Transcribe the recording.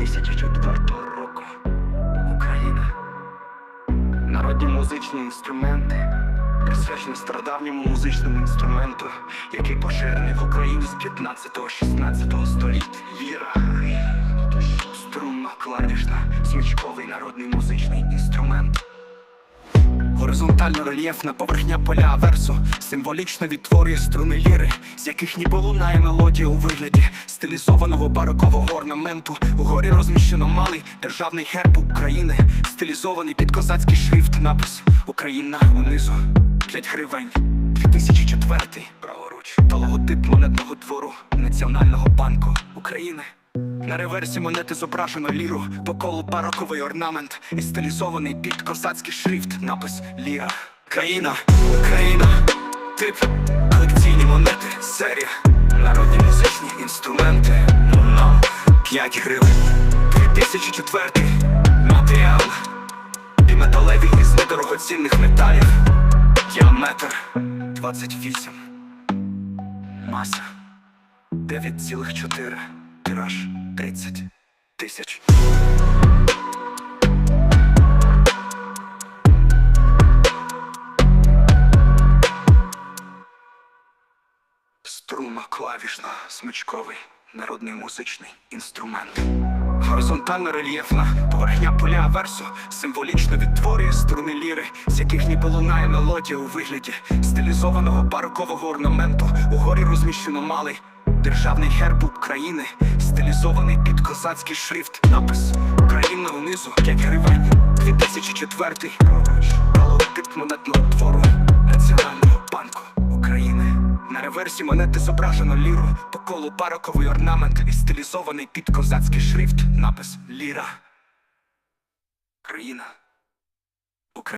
2004 року. Україна. Народні музичні інструменти, присвячені стародавньому музичному інструменту, який поширений в Україні з 15-16 століття. Віра Струнно клавішна, смічковий народний музичний інструмент. Горизонтально рельєфна поверхня поля аверсу символічно відтворює струни ліри, з яких ніби лунає мелодія у вигляді стилізованого барокового орнаменту. Угорі розміщено малий державний герб України, стилізований під козацький шрифт, напис Україна унизу 5 гривень. 2004 праворуч та логотип монетного двору Національного банку України. На реверсі монети зображено ліру, по колу бароковий орнамент. І стилізований під козацький шрифт, напис Ліра. Країна, Україна, тип, колекційні монети, серія, народні музичні інструменти, ну, 5 гривень, 2004 матеріал, і металеві із недорогоцінних металів, діаметр. 28, маса. 9,4 Тираж 30 тисяч. Струна клавішна, смичковий, народний музичний інструмент. Горизонтально рельєфна поверхня поля аверсу символічно відтворює струни ліри, з яких ніби лунає мелодія у вигляді стилізованого барокового орнаменту. Угорі розміщено малий державний герб України, стилізований під козацький шрифт. Напис Україна унизу 5 гривень. 2004 Логотип монетного двору Національного банку України. На реверсі монети зображено ліру, по колу бароковий орнамент і стилізований під козацький шрифт, напис Ліра. Країна.